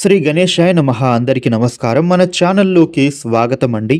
శ్రీ గణేశాయ నమ. అందరికీ నమస్కారం. మన ఛానల్లోకి స్వాగతం అండి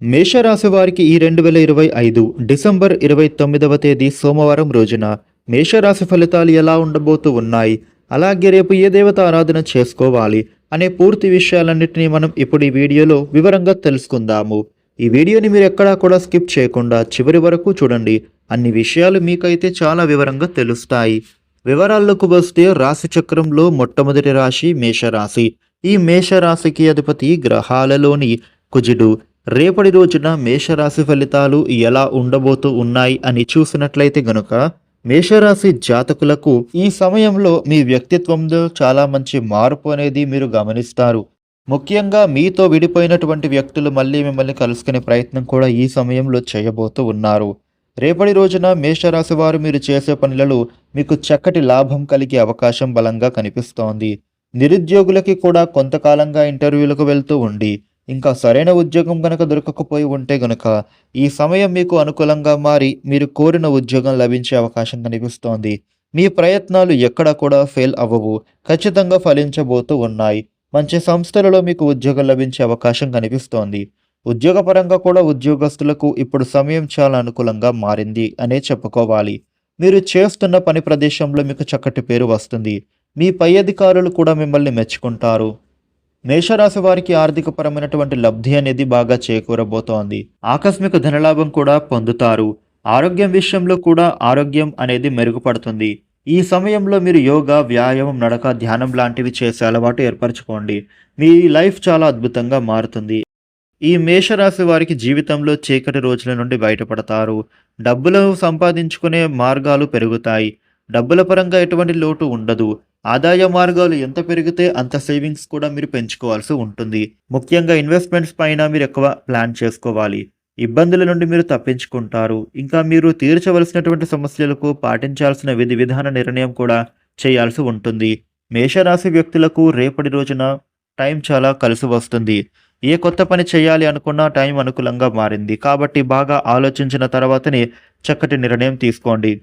మేషరాశి వారికి ఈ రెండు వేల ఇరవై ఐదు డిసెంబర్ ఇరవై తొమ్మిదవ తేదీ సోమవారం రోజున మేషరాశి ఫలితాలు ఎలా ఉండబోతూ ఉన్నాయి? అలాగే రేపు ఏ దేవత ఆరాధన చేసుకోవాలి? అనే పూర్తి విషయాలన్నింటినీ మనం ఇప్పుడు ఈ వీడియోలో వివరంగా తెలుసుకుందాము. ఈ వీడియోని మీరు ఎక్కడా కూడా స్కిప్ చేయకుండా చివరి వరకు చూడండి. అన్ని విషయాలు మీకైతే చాలా వివరంగా తెలుస్తాయి. వివరాల్లోకి వస్తే రాశి చక్రంలో మొట్టమొదటి రాశి మేషరాశి. ఈ మేషరాశికి అధిపతి గ్రహాలలోని కుజుడు. రేపటి రోజున మేషరాశి ఫలితాలు ఎలా ఉండబోతూ ఉన్నాయి అని చూసినట్లయితే గనుక మేషరాశి జాతకులకు ఈ సమయంలో మీ వ్యక్తిత్వంలో చాలా మంచి మార్పు అనేది మీరు గమనిస్తారు. ముఖ్యంగా మీతో విడిపోయినటువంటి వ్యక్తులు మళ్ళీ మిమ్మల్ని కలుసుకునే ప్రయత్నం కూడా ఈ సమయంలో చేయబోతూ ఉన్నారు. రేపటి రోజున మేషరాశి వారు మీరు చేసే పనులలో మీకు చక్కటి లాభం కలిగే అవకాశం బలంగా కనిపిస్తోంది. నిరుద్యోగులకి కూడా కొంతకాలంగా ఇంటర్వ్యూలకు వెళ్తూ ఉండి ఇంకా సరైన ఉద్యోగం గనక దొరకకపోయి ఉంటే గనక ఈ సమయం మీకు అనుకూలంగా మారి మీరు కోరిన ఉద్యోగం లభించే అవకాశం కనిపిస్తోంది. మీ ప్రయత్నాలు ఎక్కడ కూడా ఫెయిల్ అవ్వవు ఖచ్చితంగా ఫలించబోతూ ఉన్నాయి. మంచి సంస్థలలో మీకు ఉద్యోగం లభించే అవకాశం కనిపిస్తోంది. ఉద్యోగపరంగా కూడా ఉద్యోగస్తులకు ఇప్పుడు సమయం చాలా అనుకూలంగా మారింది అనే చెప్పుకోవాలి. మీరు చేస్తున్న పని ప్రదేశంలో మీకు చక్కటి పేరు వస్తుంది. మీ పై అధికారులు కూడా మిమ్మల్ని మెచ్చుకుంటారు. మేషరాశి వారికి ఆర్థికపరమైనటువంటి లబ్ధి అనేది బాగా చేకూరబోతోంది. ఆకస్మిక ధనలాభం కూడా పొందుతారు. ఆరోగ్యం విషయంలో కూడా ఆరోగ్యం అనేది మెరుగుపడుతుంది. ఈ సమయంలో మీరు యోగా వ్యాయామం నడక ధ్యానం లాంటివి చేసే అలవాటు ఏర్పరచుకోండి. మీ లైఫ్ చాలా అద్భుతంగా మారుతుంది. ఈ మేషరాశి వారికి జీవితంలో చీకటి రోజుల నుండి బయటపడతారు. డబ్బులు సంపాదించుకునే మార్గాలు పెరుగుతాయి. డబ్బుల పరంగా ఎటువంటి లోటు ఉండదు. ఆదాయ మార్గాలు ఎంత పెరిగితే అంత సేవింగ్స్ కూడా మీరు పెంచుకోవాల్సి ఉంటుంది. ముఖ్యంగా ఇన్వెస్ట్మెంట్స్ పైన మీరు ఎక్కువ ప్లాన్ చేసుకోవాలి. ఇబ్బందుల నుండి మీరు తప్పించుకుంటారు. ఇంకా మీరు తీర్చవలసినటువంటి సమస్యలకు పాటించాల్సిన విధి విధాన నిర్ణయం కూడా చేయాల్సి ఉంటుంది. మేషరాశి వ్యక్తులకు రేపటి రోజున టైం చాలా కలిసి వస్తుంది. ఏ కొత్త పని చేయాలి అనుకున్నా టైం అనుకూలంగా మారింది. కాబట్టి బాగా ఆలోచించిన తర్వాతనే చక్కటి నిర్ణయం తీసుకోండి.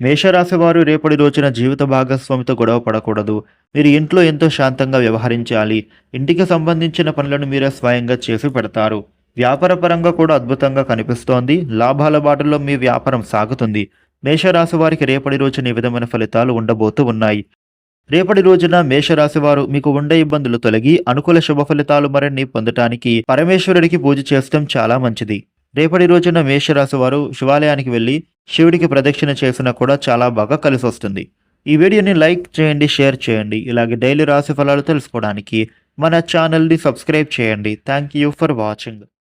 మేషరాశి వారు రేపటి రోజున జీవిత భాగస్వామితో గొడవ పడకూడదు. మీరు ఇంట్లో ఎంతో శాంతంగా వ్యవహరించాలి. ఇంటికి సంబంధించిన పనులను మీరే స్వయంగా చేసి పెడతారు. వ్యాపారపరంగా కూడా అద్భుతంగా కనిపిస్తోంది. లాభాల బాటలో మీ వ్యాపారం సాగుతుంది. మేషరాశి వారికి రేపటి రోజున ఈ విధమైన ఫలితాలు ఉండబోతూ ఉన్నాయి? రేపటి రోజున మేషరాశి వారు మీకు ఉండే ఇబ్బందులు తొలగి అనుకూల శుభ ఫలితాలు మరిన్ని పొందటానికి పరమేశ్వరుడికి పూజ చేయడం చాలా మంచిది. రేపటి రోజున మేషరాశి వారు శివాలయానికి వెళ్ళి శివుడికి ప్రదక్షిణ చేసినా కూడా చాలా బాగా కలిసి వస్తుంది. ఈ వీడియోని లైక్ చేయండి షేర్ చేయండి. ఇలాగే డైలీ రాశి ఫలాలు తెలుసుకోవడానికి మన ఛానల్ని సబ్స్క్రైబ్ చేయండి. Thank you for watching.